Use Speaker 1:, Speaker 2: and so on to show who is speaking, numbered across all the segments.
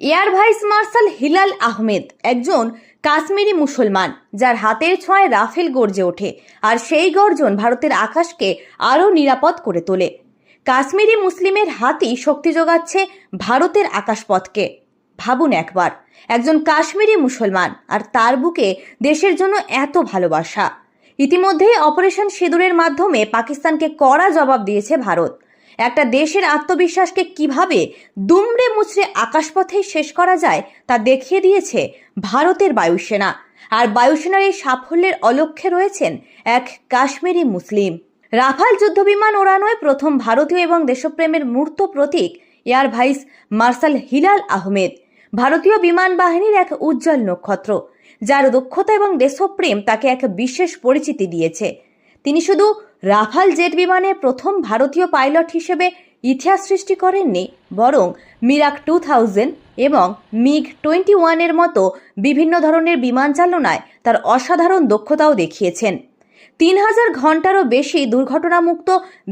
Speaker 1: Air vice marshal Hilal Ahmed একজন কাশ্মীরি মুসলমান, যার হাতের ছোঁয়ায় রাফেল গর্জে ওঠে আর সেই গর্জন ভারতের আকাশকে আরও নিরাপদ করে তোলে। কাশ্মীরি মুসলিমের হাতই শক্তি যোগাচ্ছে ভারতের আকাশপথকে। ভাবুন একবার, একজন কাশ্মীরি মুসলমান আর তার বুকে দেশের জন্য এত ভালোবাসা। ইতিমধ্যেই অপারেশন সিঁদুরের মাধ্যমে পাকিস্তানকে কড়া জবাব দিয়েছে ভারত। একটা দেশের আত্মবিশ্বাসকে কীভাবে দুমড়ে মুচড়ে আকাশপথেই শেষ করা যায় তা দেখিয়ে দিয়েছে ভারতের বায়ুসেনা। আর বায়ুসেনার এই সাফল্যের অলক্ষ্যে রয়েছেন এক কাশ্মীরি মুসলিম। রাফাল যুদ্ধবিমান ওড়ানোয় প্রথম ভারতীয় এবং দেশপ্রেমের মূর্ত প্রতীক air vice marshal Hilal Ahmed. ভারতীয় বিমান বাহিনীর এক উজ্জ্বল নক্ষত্র, যার দক্ষতা এবং দেশপ্রেম তাকে এক বিশেষ পরিচিতি দিয়েছে। তিনি শুধু রাফাল জেট বিমানে প্রথম ভারতীয় পাইলট হিসেবে ইতিহাস সৃষ্টি করেননি, বরং মিরাক টু থাউজেন্ড এবং মিগ টোয়েন্টি ওয়ানের মতো বিভিন্ন ধরনের বিমান চালনায় তার অসাধারণ দক্ষতাও দেখিয়েছেন। তিন হাজার ঘন্টারও বেশি দুর্ঘটনামুক্ত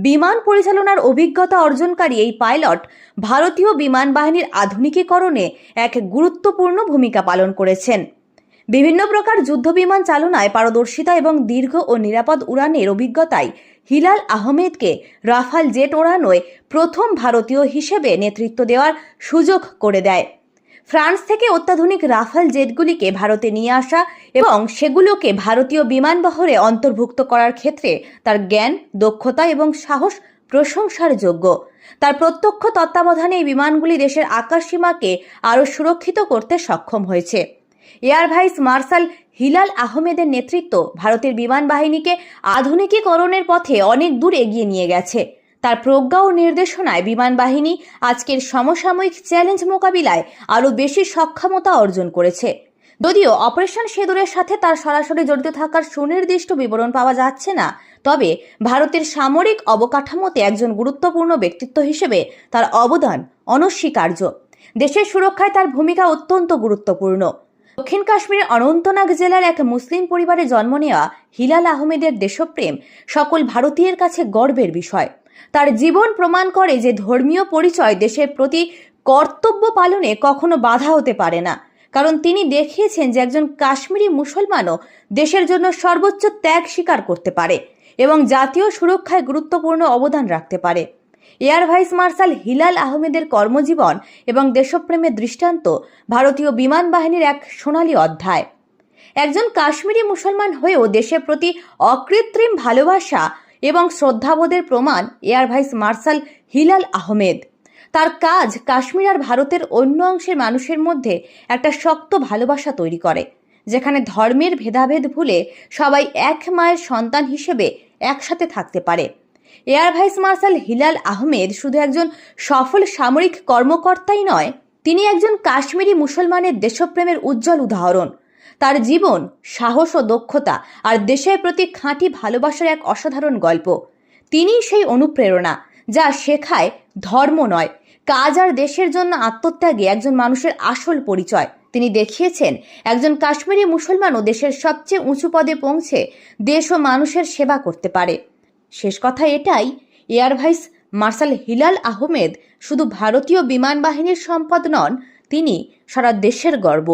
Speaker 1: বিমান পরিচালনার অভিজ্ঞতা অর্জনকারী এই পাইলট ভারতীয় বিমান বাহিনীর আধুনিকীকরণে এক গুরুত্বপূর্ণ ভূমিকা পালন করেছেন। বিভিন্ন প্রকার যুদ্ধবিমান চালনায় পারদর্শিতা এবং দীর্ঘ ও নিরাপদ উড়ানের অভিজ্ঞতায় হিলাল আহমেদকে রাফাল জেট ওড়ানোয় প্রথম ভারতীয় হিসেবে নেতৃত্ব দেওয়ার সুযোগ করে দেয়। ফ্রান্স থেকে অত্যাধুনিক রাফাল জেটগুলিকে ভারতে নিয়ে আসা এবং সেগুলোকে ভারতীয় বিমান বহরে অন্তর্ভুক্ত করার ক্ষেত্রে তার জ্ঞান, দক্ষতা এবং সাহস প্রশংসার যোগ্য। তার প্রত্যক্ষ তত্ত্বাবধানে এই বিমানগুলি দেশের আকাশসীমাকে আরও সুরক্ষিত করতে সক্ষম হয়েছে। এয়ার ভাইস মার্শাল হিলাল আহমেদের নেতৃত্ব ভারতের বিমান বাহিনীকে আধুনিকীকরণের পথে অনেক দূর এগিয়ে নিয়ে গেছে। তার প্রজ্ঞা ও নির্দেশনায় বিমান বাহিনী আজকের সমসাময়িক চ্যালেঞ্জ মোকাবিলায় আরও বেশি সক্ষমতা অর্জন করেছে। যদিও অপারেশন সেদুরের সাথে তার সরাসরি জড়িত থাকার সুনির্দিষ্ট বিবরণ পাওয়া যাচ্ছে না, তবে ভারতের সামরিক অবকাঠামোতে একজন গুরুত্বপূর্ণ ব্যক্তিত্ব হিসেবে তার অবদান অনস্বীকার্য। দেশের সুরক্ষায় তার ভূমিকা অত্যন্ত গুরুত্বপূর্ণ। দক্ষিণ কাশ্মীরের অনন্তনাগ জেলার এক মুসলিম পরিবারে জন্ম নেওয়া হিলাল আহমেদের দেশপ্রেম সকল ভারতীয়ের কাছে গর্বের বিষয়। তার জীবন প্রমাণ করে যে ধর্মীয় পরিচয় দেশের প্রতি কর্তব্য পালনে কখনো বাধা হতে পারে না। কারণ তিনি দেখিয়েছেন যে একজন কাশ্মীরি মুসলমানও দেশের জন্য সর্বোচ্চ ত্যাগ স্বীকার করতে পারে এবং জাতীয় সুরক্ষায় গুরুত্বপূর্ণ অবদান রাখতে পারে। এয়ার ভাইস মার্শাল হিলাল আহমেদের কর্মজীবন এবং দেশপ্রেমের দৃষ্টান্ত ভারতীয় বিমান বাহিনীর এক সোনালী অধ্যায়। একজন কাশ্মীরি মুসলমান হয়েও দেশের প্রতি অকৃত্রিম ভালোবাসা এবং শ্রদ্ধাবোধের প্রমাণ air vice marshal Hilal Ahmed. তার কাজ কাশ্মীর আর ভারতের অন্য অংশের মানুষের মধ্যে একটা শক্ত ভালোবাসা তৈরি করে, যেখানে ধর্মের ভেদাভেদ ভুলে সবাই এক মায়ের সন্তান হিসেবে একসাথে থাকতে পারে। Air vice marshal Hilal Ahmed শুধু একজন সফল সামরিক কর্মকর্তাই নয়, তিনি একজন কাশ্মীরি মুসলমানের দেশপ্রেমের উজ্জ্বল উদাহরণ। তার জীবন, সাহস ও দক্ষতা আর দেশের প্রতি খাঁটি ভালোবাসার এক অসাধারণ গল্প। তিনিই সেই অনুপ্রেরণা যা শেখায় ধর্ম নয়, কাজ আর দেশের জন্য আত্মত্যাগে একজন মানুষের আসল পরিচয়। তিনি দেখিয়েছেন, একজন কাশ্মীরি মুসলমানও দেশের সবচেয়ে উঁচু পদে পৌঁছে দেশ ও মানুষের সেবা করতে পারে। শেষ কথা এটাই, air vice marshal Hilal Ahmed শুধু ভারতীয় বিমান বাহিনীর সম্পদ নন, তিনি সারা দেশের গর্ব।